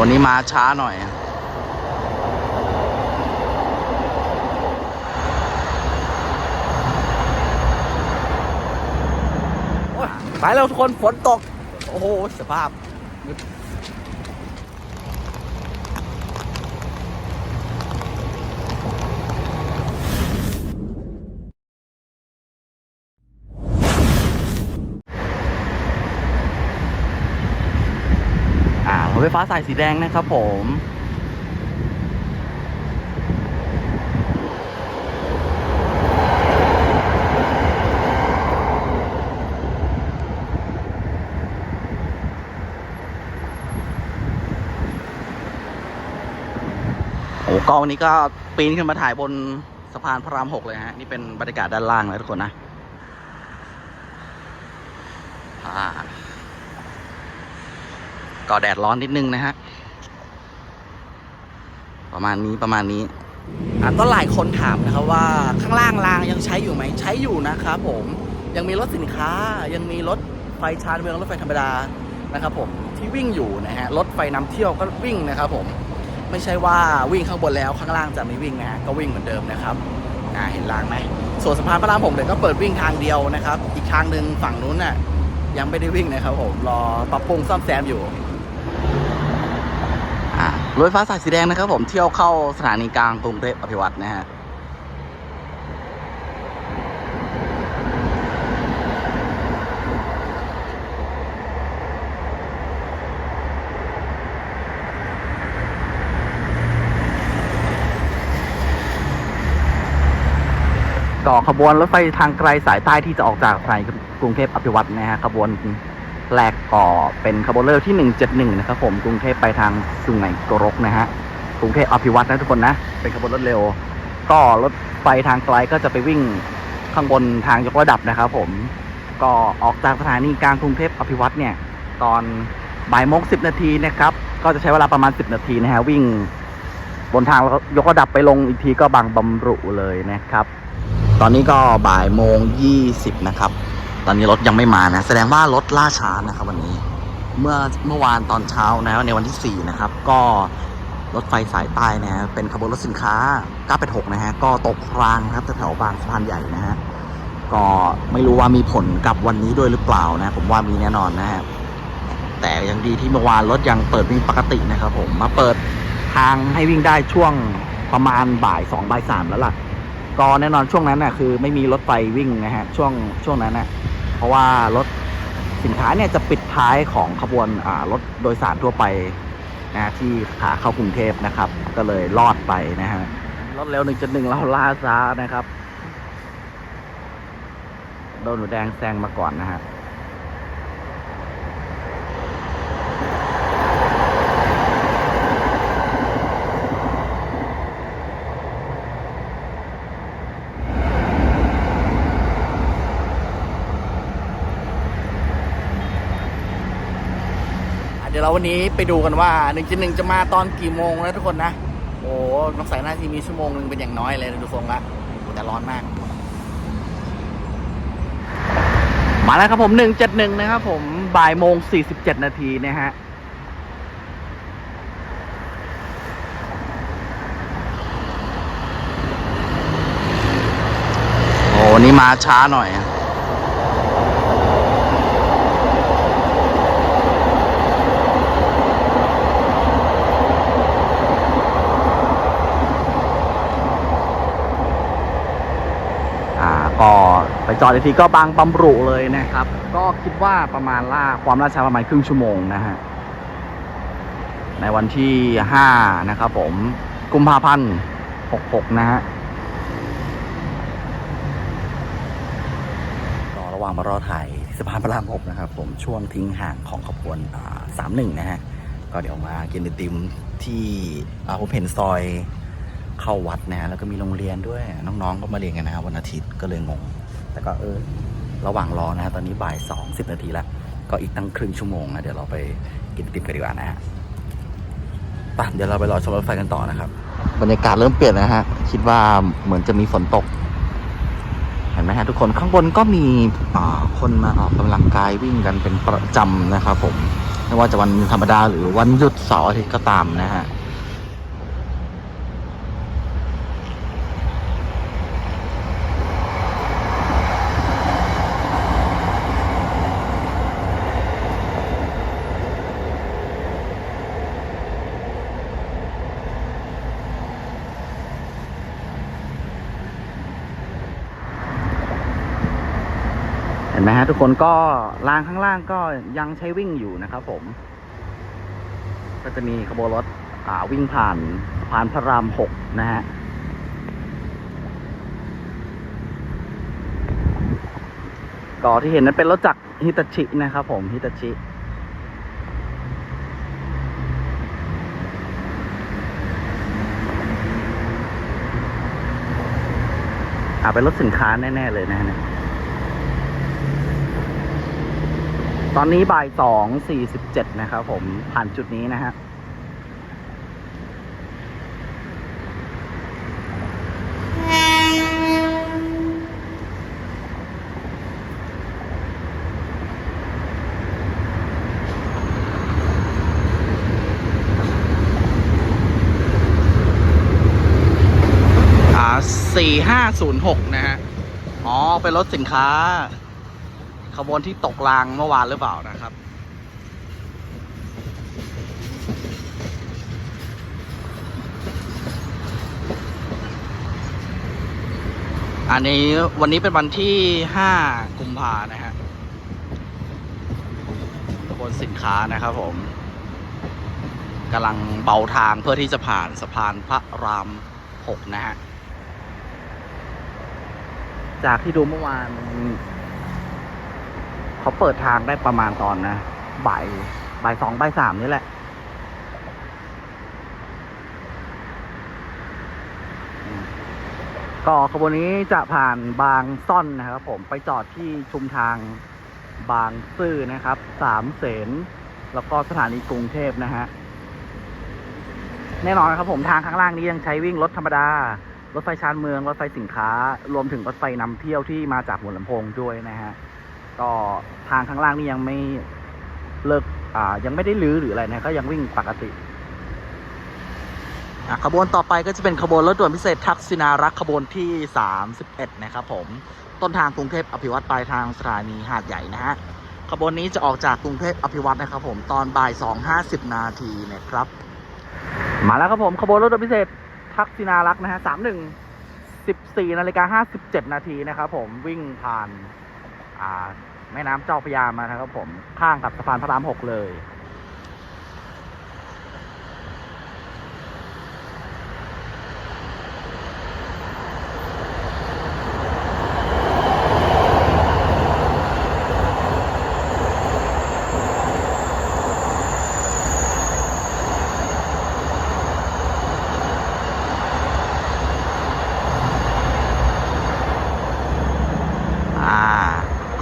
วันนี้มาช้าหน่อย ไปแล้วทุกคนฝนตก โอ้โห สภาพ ถไฟฟ้าสายสีแดงนะครับผมโอ้กล้องนี้ก็ปีนขึ้นมาถ่ายบนสะพานพระรามหกเลยฮะ นี่เป็นบรรยากาศด้านล่างนะทุกคนนะ อ่า ก็แดดร้อนนิดนึงนะฮะ ประมาณนี้ประมาณนี้ก็หลายคนถามนะครับว่าข้างล่างรางยังใช้อยู่ไหมใช้อยู่นะครับผมยังมีรถสินค้า ยังมีรถไฟชานเมืองรถไฟธรรมดานะครับผมที่วิ่งอยู่นะฮะรถไฟนำเที่ยวก็วิ่งนะครับผมไม่ใช่ว่าวิ่งข้างบนแล้วข้างล่างจะไม่วิ่งนะฮะก็วิ่งเหมือนเดิมนะครับเห็นรางไหมส่วนสะพานพระรามหกเนี่ยก็เปิดวิ่งทางเดียวนะครับ อีกทางหนึ่งฝั่งนู้นน่ะยังไม่ได้วิ่งนะครับผมรอปรับปรุงซ่อมแซมอยู่ รถไฟฟ้าสายสีแดงนะครับผมเที่ยวเข้าสถานีกลางกรุงเทพอภิวัตนะฮะก็ขบวนรถไฟทางไกลสายใต้ที่จะออกจากสานีกรุงเทพอภิวัตนะฮะขบวน แรกก็เป็นขบวนเรือที่ 171 นะครับผมกรุงเทพไปทางสุไหงโกรกนะฮะกรุงเทพอภิวัตนะทุกคนนะ เป็นขบวนรถเร็ว ก็รถไฟทางไกลก็จะไปวิ่งข้างบนทางยกระดับนะครับผมก็ออกจากสถานีกลางกรุงเทพอภิวัตเนี่ย ตอนบ่ายโมงสินาทีนะครับ ก็จะใช้เวลาประมาณ 10 นาทีนะฮะวิ่งบนทางยกระดับไปลงอีกทีก็บางบำรุเลยนะครับ ตอนนี้ก็บ่ายโมงยี่สิบนะครับ ตอนนี้รถยังไม่มานะ แสดงว่ารถล่าช้านะครับ วันนี้ เมื่อเมื่อวานตอนเช้านะในวันที่ 4 นะครับ ก็รถไฟสายใต้นะฮะเป็นขบวนรถสินค้า 986 นะฮะ ก็ตกรางนะครับแถวบางสะพานใหญ่นะฮะ ก็ไม่รู้ว่ามีผลกับวันนี้ด้วยหรือเปล่านะ ผมว่ามีแน่นอนนะฮะ แต่ยังดีที่เมื่อวานรถยังเปิดวิ่งปกตินะครับผม มาเปิดทางให้วิ่งได้ช่วงประมาณบ่ายสองบ่ายสามแล้วล่ะ ก็แน่นอนช่วงนั้นน่ะคือไม่มีรถไฟวิ่งนะฮะ ช่วงช่วงนั้นน่ะ เพราะว่ารถสินค้าเนี่ยจะปิดท้ายของขบวนรถโดยสารทั่วไปนะที่ขาเข้ากรุงเทพนะครับ ก็เลยรอดไปนะฮะรถเร็วหนึ่งจุดหนึ่งเราล่าซ้านะครับ โดนหนูแดงแซงมาก่อนนะฮะ อะเดี๋ยวเราวันนี้ไปดูกันว่า1นึ่งจุดหนึ่งจะมาตอนกี่โมงนะทุกคนนะ โอ้น้องสายหน้าที่มีชั่วโมงหนึ่งเป็นอย่างน้อยเลยดูทรงละแต่ร้อนมาก มาแล้วครับผมหนึ่งเจ็ดหนึ่งนะครับผมบ่ายโมงสี่สิบเจ็ดนาทีนะฮะโอ้นนี้มาช้าหน่อย อ่าก็ ไปจอดอีกทีก็บางบำรุเลยนะครับ ก็คิดว่าประมาณล่าความล่าช้าประมาณครึ่งชั่วโมงนะฮะในวันที่ห้านะครับผม กุมภาพันธ์หกหกนะฮะก็ระหว่างมารอถ่ายสะพานพระรามหกนะครับผมช่วงทิ้งห่างของขบวนสามหนึ่งนะฮะ ก็เดี๋ยวมากินไอติมที่อาผมเห็นซอยเข้าวัดนะฮะแล้วก็มีโรงเรียนด้วย น้องๆก็มาเรียนกันนะครับวันอาทิตย์ก็เลยงง แต่ก็เออระหว่างรอนะฮะตอนนี้บ่ายสองสิบนาทีแล้ว ก็อีกตั้งครึ่งชั่วโมงนะเดี๋ยวเราไปกินติมกันดีกว่านะฮะไปเดี๋ยวเราไปรอชมรถไฟกันต่อนะครับบรรยากาศเริ่มเปลี่ยนนะฮะคิดว่าเหมือนจะมีฝนตก เห็นไหมฮะทุกคนข้างบนก็มีคนมาออกกำลังกายวิ่งกันเป็นประจำนะครับผมไม่ว่าจะวันธรรมดาหรือวันหยุดเสาร์อาทิตย์ก็ตามนะฮะ ไหมฮะทุกคนก็รางข้างล่างก็ยังใช้วิ่งอยู่นะครับผม ก็จะมีขบวนรถอ่าวิ่งผ่านสะพานพระรามหกนะฮะก็ที่เห็นนั้นเป็นรถจักรฮิตาชินะครับผมฮิตาชิอ่าเป็นรถสินค้าแน่ ๆ เลยนะฮะเนี่ย ตอนนี้บ่ายสองสี่สิบเจ็ดนะครับผมผ่านจุดนี้นะฮะอาสี่ห้าศูนย์หกนะฮะ อ๋อ เป็นรถสินค้า ขบวนที่ตกรางเมื่อวานหรือเปล่านะครับ อันนี้วันนี้เป็นวันที่ห้ากุมภานะฮะขบวนสินค้านะครับผมกำลังเบาทางเพื่อที่จะผ่านสะพานพระรามหกนะฮะ จากที่ดูเมื่อวาน เขาเปิดทางได้ประมาณตอนนะบ่ายบ่ายสองบ่ายสามนี่แหละก็ขบวนนี้จะผ่านบางซ่อนนะครับ ผมไปจอดที่ชุมทางบางซื่อนะครับ สามเสนแล้วก็สถานีกรุงเทพนะฮะ แน่นอนครับผมทางข้างล่างนี้ยังใช้วิ่งรถธรรมดา รถไฟชานเมือง รถไฟสินค้า รวมถึงรถไฟนำเที่ยวที่มาจากหัวลำโพงด้วยนะฮะ ก็ ทางข้างล่างนี่ยังไม่เลิกอ่ายังไม่ได้ลื้อหรืออะไรนะก็ยังวิ่งปกติอะขบวนต่อไปก็จะเป็นขบวนรถด่วนพิเศษทักษินารักษ์ขบวนที่ 31 นะครับผมต้นทางกรุงเทพอภิวัตรปลายทางสถานีหาดใหญ่นะฮะขบวนนี้จะออกจากกรุงเทพอภิวัตรนะครับผมตอนบ่าย2.50 นาทีนะครับ มาแล้วครับผมขบวนรถด่วนพิเศษทักษินารักษ์นะฮะสามหนึ่งสิบสี่นาฬิกาห้าสิบเจ็ดนาทีนะครับผมวิ่งผ่านอ่า แม่น้ำเจ้าพระยามานะครับผมข้างกับสะพานพระรามหกเลย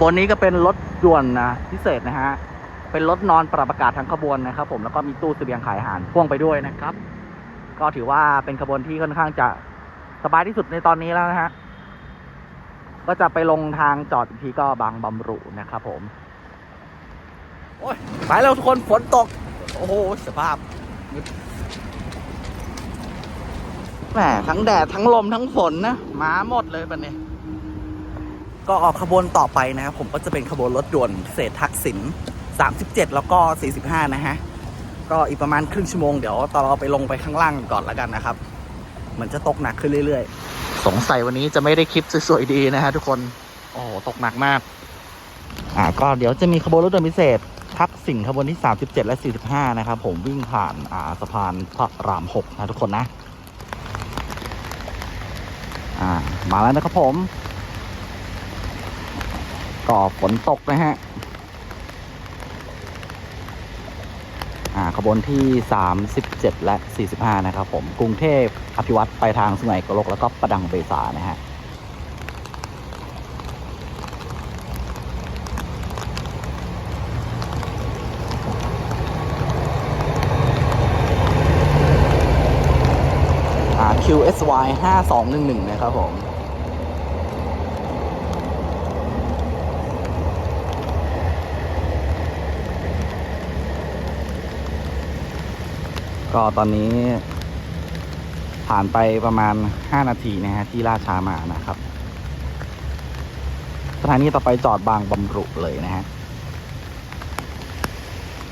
บวนนี้ก็เป็นรถด่วนนะพิเศษนะฮะ เป็นรถนอนปรับอากาศทั้งขบวนนะครับ ผมแล้วก็มีตู้เสบียงขายอาหารพ่วงไปด้วยนะครับ ก็ถือว่าเป็นขบวนที่ค่อนข้างจะสบายที่สุดในตอนนี้แล้วนะฮะ ก็จะไปลงทางจอดอีกทีก็บางบำรุนะครับผม โอ้ยไปแล้วทุกคนฝนตก โอ้โหสภาพแหมทั้งแดดทั้งลมทั้งฝนนะมาหมดเลยบันนี้ก็ออ ก็ขบวนต่อไปนะครับผมก็จะเป็นขบวนรถด่วนเศษทักษิณ37 แล้วก็ 45 นะฮะ ก็อีกประมาณครึ่งชั่วโมงเดี๋ยวตอนเราไปลงไปข้างล่างก่อนแล้วกันนะครับ เหมือนจะตกหนักขึ้นเรื่อยๆ สงสัยวันนี้จะไม่ได้คลิปสวยๆดีนะฮะทุกคน โอ้โหตกหนักมาก อ่าก็เดี๋ยวจะมีขบวนรถด่วนพิเศษทักษิณขบวนที่ 37 และ 45 นะครับผมวิ่งผ่านอ่าสะพานพระราม 6 นะทุกคนนะ อ่ามาแล้วนะครับผม ก็ฝนตกนะฮะอ่าขบวนที่ 37 และ 45 นะครับผม กรุงเทพอภิวัตรไปทางสุไหงโกลก แล้วก็ประดังเบซานะฮะอ่า QSY 5211 นะครับผม ก็ตอนนี้ผ่านไปประมาณ 5 นาทีนะฮะที่ล่าช้ามานะครับ สถานีต่อไปจอดบางบำรุเลยนะฮะ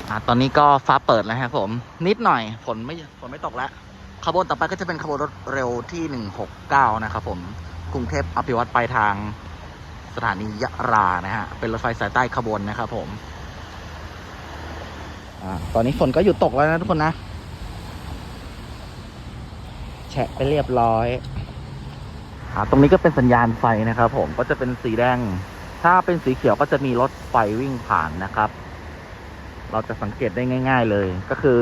อ่าตอนนี้ก็ฟ้าเปิดแล้วครับผม นิดหน่อยฝนไม่ฝนไม่ตกแล้วขบวนต่อไปก็จะเป็นขบวนรถเร็วที่ 169 นะครับผม กรุงเทพอภิวัตไปทางสถานียะรานะฮะ เป็นรถไฟสายใต้ขบวนนะครับผมอ่าตอนนี้ฝนก็หยุดตกแล้วนะทุกคนนะ ฉะไปเรียบร้อยอตรงนี้ก็เป็นสัญญาณไฟนะครับ ผมก็จะเป็นสีแดง ถ้าเป็นสีเขียวก็จะมีรถไฟวิ่งผ่านนะครับ เราจะสังเกตได้ง่าย ๆเลย ก็คือ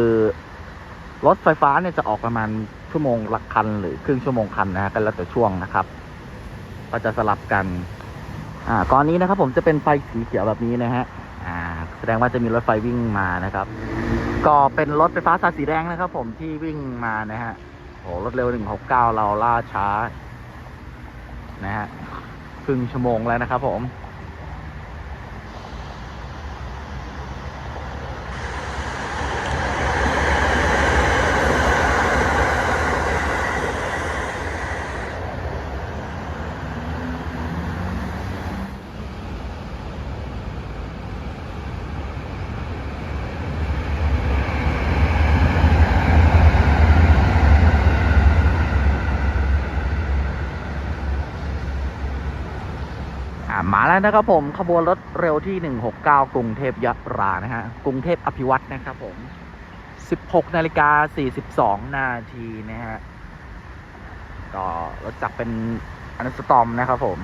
รถไฟฟ้าเนี่ยจะออกประมาณชั่วโมงละคัน หรือครึ่งชั่วโมงคันนะฮะกันแล้วแต่ช่วงนะครับ ก็จะสลับกันอ่าก่อนนี้นะครับ ผมจะเป็นไฟสีเขียวแบบนี้นะฮะอ่า แสดงว่าจะมีรถไฟวิ่งมานะครับ ก็เป็นรถไฟฟ้าสายสีแดงนะครับ ผมที่วิ่งมานะฮะ โอ้รถเร็ว 169 เราล่าช้า นะฮะ ครึ่งชั่วโมงแล้วนะครับผม อ่ามาแล้วนะครับผมขบวนรถเร็วที่ 169 กรุงเทพยะรานะฮะกรุงเทพอภิวัตนะครับผม 16นาฬิกา42 นาทีนะฮะก็รถจักรเป็นอนุสตอมนะครับผม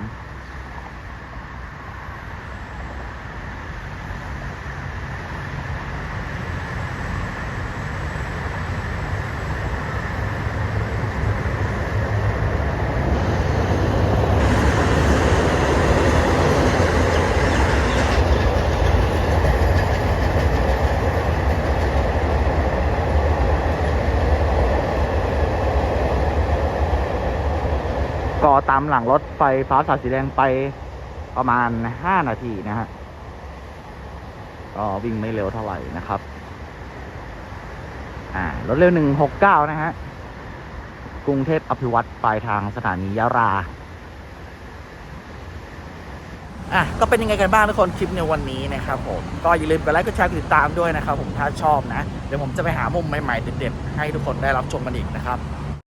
ก็ตามหลังรถไฟฟ้าสายสีแดงไปประมาณ5นาทีนะฮะก็วิ่งไม่เร็วเท่าไหร่นะครับ อ่ารถเร็ว169นะฮะกรุงเทพอภิวัตปลายทางสถานียะราอะก็เป็นยังไงกันบ้างทุกคนคลิปในวันนี้นะครับผมก็อย่าลืมกดไลค์กดแชร์กดติดตามด้วยนะครับผมถ้าชอบนะ เดี๋ยวผมจะไปหามุมใหม่ๆเด็ดๆให้ทุกคนได้รับชมกันอีกนะครับ